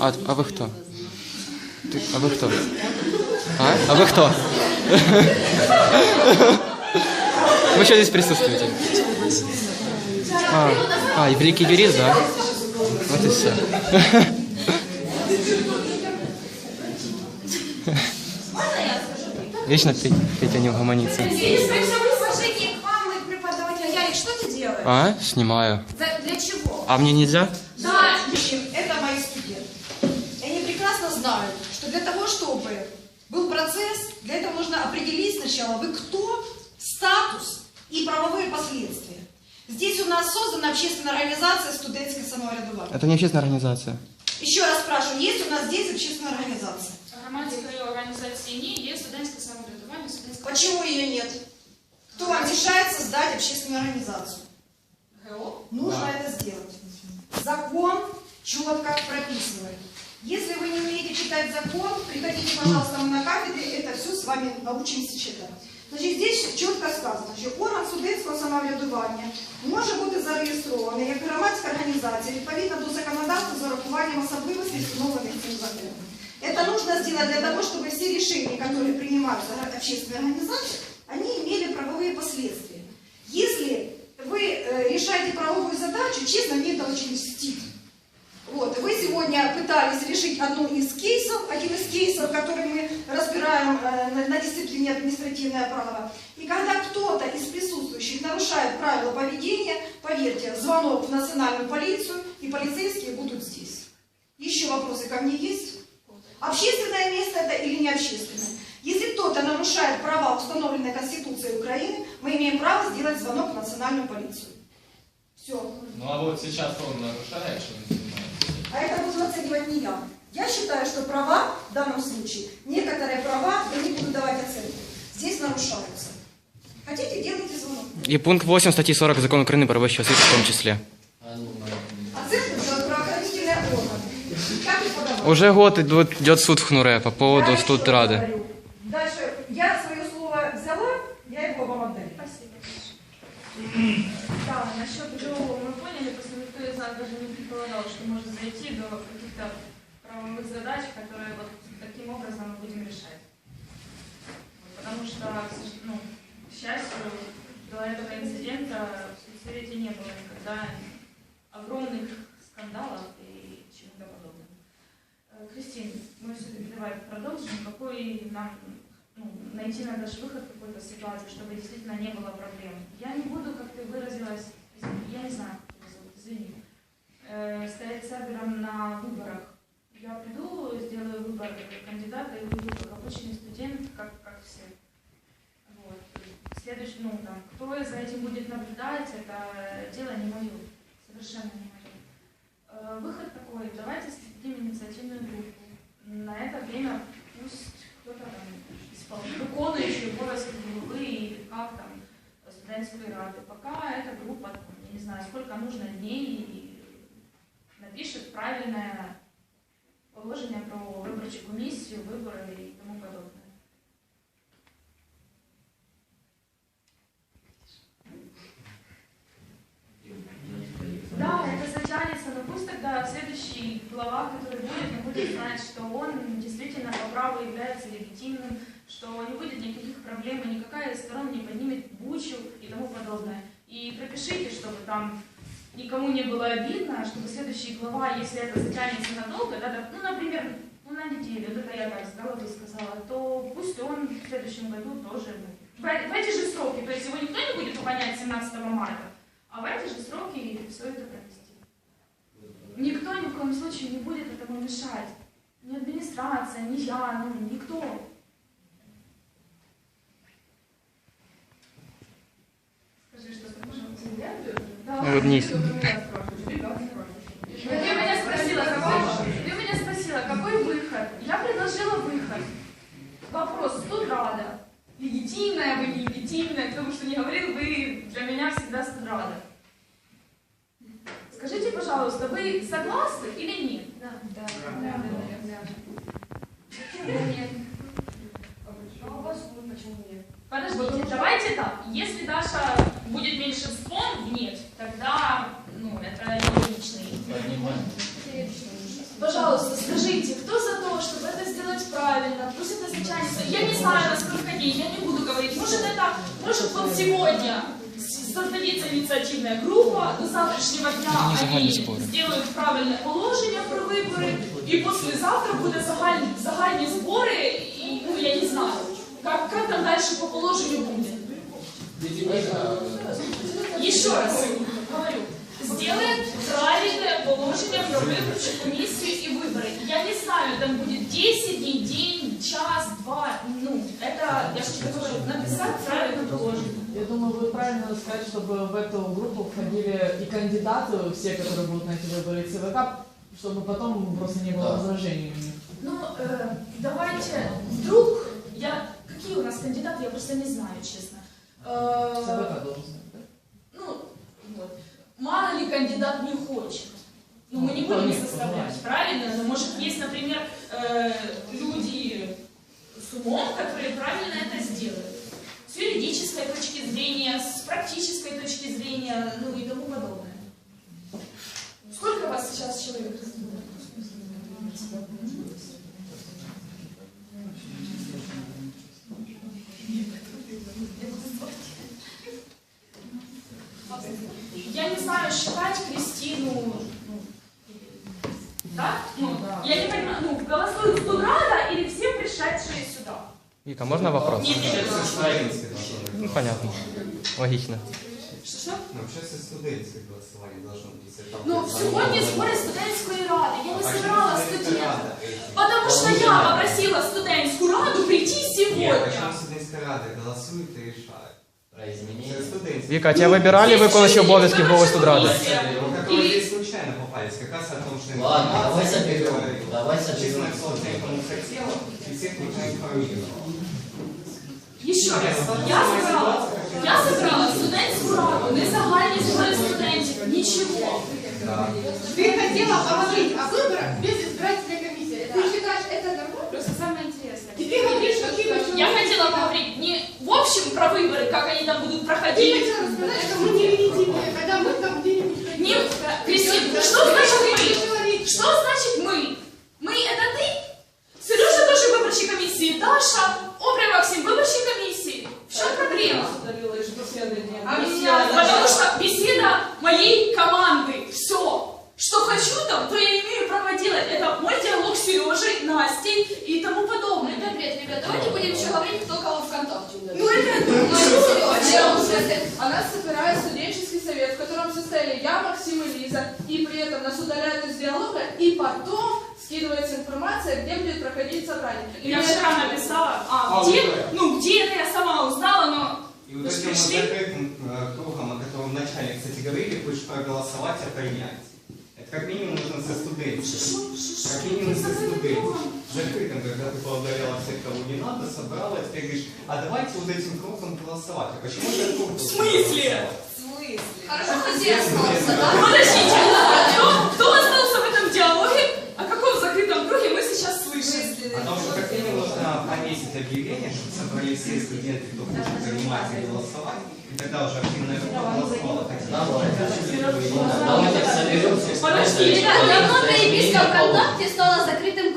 А, а вы кто? Ты- а вы кто? А? А вы кто? Вы что здесь присутствуете? А, а, и великий юрист, да? Вот и все. Вечно Петя, Петя не угомонится. А? Снимаю. Для чего? А мне нельзя? Да, Это мои студенты. И они прекрасно знают, что для того, чтобы был процесс, для этого нужно определить сначала, вы кто, статус и правовые последствия. Здесь у нас создана общественная организация студентское самоврядування. Это не общественная организация. Еще раз спрашиваю, есть у нас здесь общественная организация? Громадської організації ні, є студентське самоврядування, студентська Почему ее нет? Кто вам мешает создать общественную организацию? ГО. Нужно это сделать. Закон четко прописывает. Если вы не умеете читать закон, приходите, пожалуйста, мы на кафедре, это все с вами научимся читать. Значить, здесь чітко сказано, що орган студентського самоврядування може бути зареєстрований як громадська організація відповідно до законодавства з урахуванням особливостей, встановлених цим законом. Это нужно сделать для того, чтобы все решения, которые принимаются общественной организацией, они имели правовые последствия. Пытались решить одну из кейсов, один из кейсов, который мы разбираем э, на, на дисциплине административное право. И когда кто-то из присутствующих нарушает правила поведения, поверьте, звонок в национальную полицию, и полицейские будут здесь. Еще вопросы ко мне есть? Общественное место это или не общественное? Если кто-то нарушает права, установленные Конституцией Украины, мы имеем право сделать звонок в национальную полицию. Все. Ну а вот сейчас он нарушает, что он занимается? А это буду оценивать не я. Я считаю, что права в данном случае, некоторые права, я не буду давать оценку, здесь нарушаются. Хотите, делайте звонок. И пункт 8 статьи 40 Закона Украины про высшую освіту в том числе. А ну, на- Оценку делают правоохранительные органы. Как их подавать? Уже год идет, идет суд в Хнуре по поводу Я еще студрады. говорю. задач, которые вот таким образом мы будем решать. Потому что, ну, к счастью, до этого инцидента в спецсовете не было никогда огромных скандалов и чего-то подобного. Э, Кристина, мы все-таки давай продолжим. Какой нам ну, найти надо же выход какой-то ситуации, чтобы действительно не было проблем. Я не буду, как ты выразилась, я не знаю, извини, э, стоять сервером на выборах. Я приду, сделаю выбор кандидата и выйду как обычный студент, как, как все. Вот. Следующий, ну, там, кто за этим будет наблюдать, это дело не мое, совершенно не мое. Э, Выход такой, давайте создадим инициативную группу. На это время пусть кто-то там виконуючий обов'язки голови или как там студентської ради. Пока эта группа, не знаю, сколько нужно дней, и напишет правильное положение про виборчу комісію, вибори і тому подобное. Да, это затянется, но пусть тогда следующий глава, который будет, он будет знать, что он действительно по праву является легитимным, что не будет никаких проблем, и никакая из сторон не поднимет бучу и тому подобное. И пропишите, чтобы там никому не было обидно, чтобы следующий глава, если это затянется надолго, да, да, ну, например, ну, на неделю, это я так с головы сказала, то пусть он в следующем году тоже в, эти же сроки, то есть его никто не будет увольнять 17 марта, а в эти же сроки все это провести. Никто ни в коем случае не будет этому мешать. Ни администрация, ни я, ну, никто. Скажи что-то, пожалуйста. Да. Улыбнись. Ты меня спросила, какой, ты меня спросила, какой выход? Я предложила выход. Вопрос, студрада. Легитимная вы, нелегитимная, кто бы что ни говорил, вы для меня всегда студрада. Скажите, пожалуйста, вы согласны или нет? Да. Да. А у вас ну, почему нет? Подождите, давайте так. Если Даша знаю, на сколько дней, я не буду говорить. Может, это, может, вот сегодня создадится инициативная группа, до завтрашнего дня они сделают правильне положення про вибори, і послезавтра буде загальні, загальні збори, і, ну, я не знаю, как, как там дальше по положению будет. Еще раз говорю, сделает правильное положение про выборчую комиссию и выборы. Я не знаю, там будет 10 дней, день, час, два. Ну, это, я же тебе говорю, написать правильное положение. Я думаю, будет правильно сказать, чтобы в эту группу входили и кандидаты, все, которые будут на эти выборы, и ЦВК, чтобы потом просто не было возражений у них. Ну, э, давайте, вдруг, я, какие у нас кандидаты, я просто не знаю, честно. Э, ЦВК должен знать, да? ну, вот. Мало ли кандидат. Мы не составлять, правильно? Но может есть, например, э, люди с умом, которые правильно это сделают. С юридической точки зрения, с практической точки зрения, ну и тому подобное. Сколько у вас сейчас человек? Я не знаю, считать Кристину... ну, Да? Ну, я не понимаю, ну, голосуют тут рада или все пришедшие сюда? Вика, можно вопрос? Нет, нет, студентське Ну, понятно. Логично. Что-что? Ну, вообще студенческое голосование должно быть. если там Ну, сегодня звонок. сборы студентской рады. Я не А собирала этим? Потому что я попросила студентскую раду прийти Нет, сегодня. почему студентская рада голосует и решает? Про изменения. Віка, а тебе вибирали виконуючі обов'язки голови студради? Ну, Или- здесь случайно попались, как раз о том, что Ладно, давай информация соберем. Давай Честно, соберем. кому хотела, и всех. Еще раз, я собрала, я собрала студентскую раду, не загальні збори студентів, ничего. Да. Ты хотела поговорить о выборах без избирательной комиссии. Ты считаешь это нормально? Просто самое интересное. Ты говоришь, какие мы Я хотела поговорить не в общем про выборы, как они там будут Ты проходить. хотела рассказать, что мы нелегитимные, когда мы там где-нибудь ходили. Не, Кристина, что значит мы? Что значит мы? Мы это ты? Сережа тоже в выборчей комиссии, Даша, Обрай Максим, в выборчей комиссии. В чем проблема? А меня Потому что беседа моей команды. Все. Что хочу там, то я имею право делать. Это мой диалог с Сережей, Настей и тому подобное. Это бред, ребят. Давайте будем еще говорить, кто кого ВКонтакте Ну удалил. это... Ну, серьезно. А нас собирает студенческий совет, в котором состояли я, Максим и Лиза, и при этом нас удаляют из диалога, и потом скидывается информация, где будет проходить собрание. И Я вчера это- написала, а, где? Ну, где это я сама узнала, но... И вот этим вот закрытым э, кругом, о котором вначале, кстати, говорили, хочешь проголосовать, а принять. Это как минимум со. Как минимум со студентами. Закрытым, когда ты поударяла всех, кого не надо, собрала, и теперь говоришь, а давайте вот этим кругом голосовать. А почему же круг В смысле? Хорошо, кто здесь остался, да? Подождите, кто, кто остался в этом диалоге? О каком закрытом круге мы сейчас слышим? О том, что как минимум нужно повесить объявление, чтобы собрали все студенты, кто хочет принимать и голосовать, и тогда уже активная группа голосовала. Давайте соберемся. Подожди, Ребят, давно переписка Изменения ВКонтакте стала закрытым